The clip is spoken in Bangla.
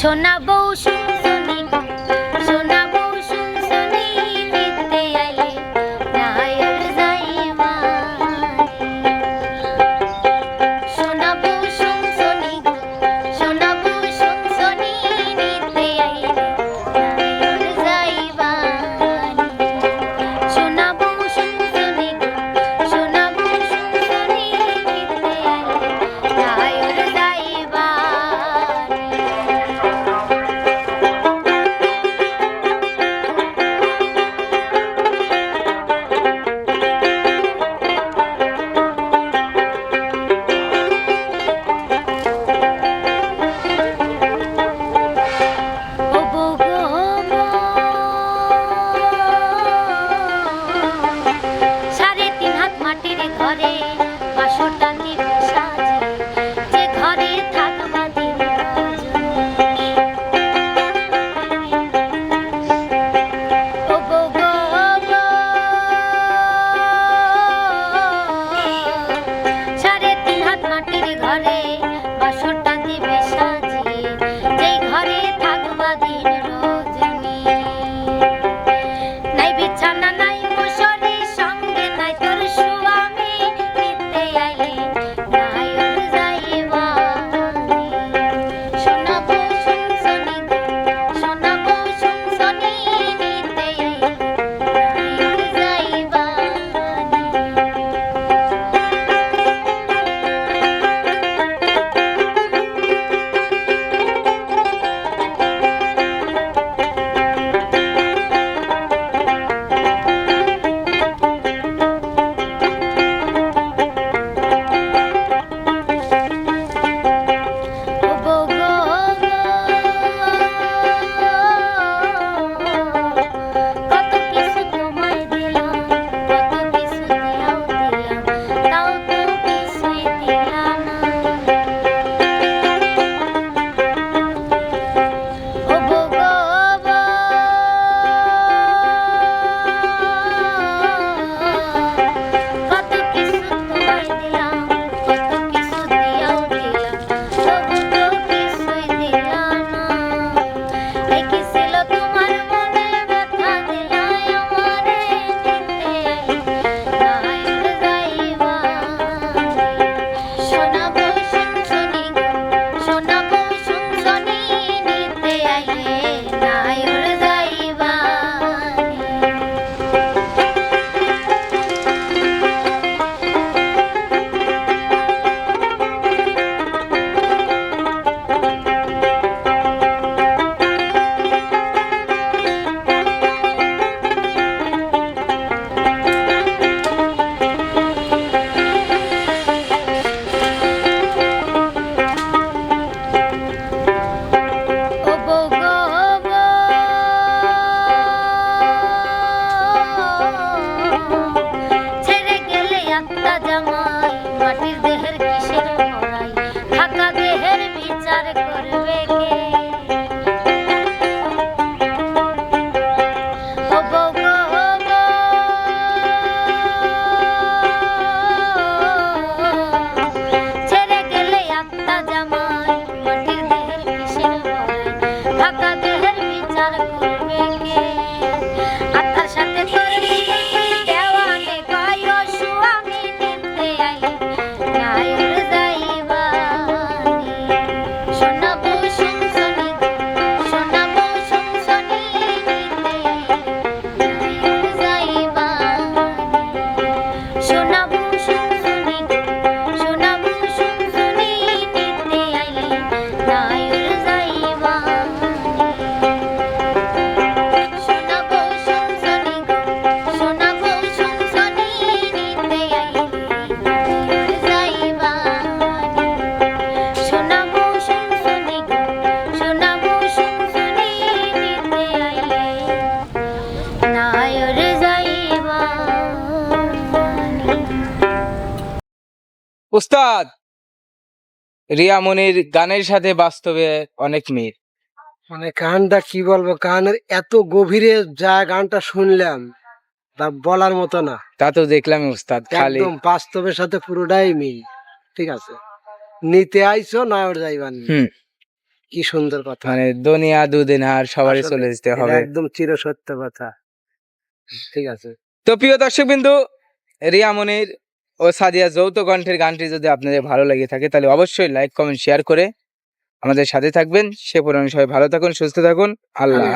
শোনাবো মাটির দেহের কিসের মরাই? দেহের বিচার করবে কে? উস্তাদ রিয়া মনির গানের সাথে বাস্তবে অনেক মিল। মানে গানটা কি বলব? গানের এত গভীরে যা গানটা শুনলাম তা বলার মতো না। তা তো দেখলাম উস্তাদ খালি একদম বাস্তবের সাথে পুরোটাই মিল ঠিক আছে? নিতে আইছো না ওর যাইবান কি সুন্দর কথা। মানে দুনিয়া দুদিন আর সবারই চলে যেতে হবে। একদম চির সত্য কথা ঠিক আছে? তো প্রিয় দর্শক বিন্দু রিয়ামনির ও সাদিয়া, যৌথ কণ্ঠের গানটি যদি আপনাদের ভালো লাগে থাকে, তাহলে অবশ্যই লাইক, কমেন্ট শেয়ার করে আমাদের সাথে থাকবেন সে পরিমাণে সবাই ভালো থাকুন, সুস্থ থাকুন আল্লাহ।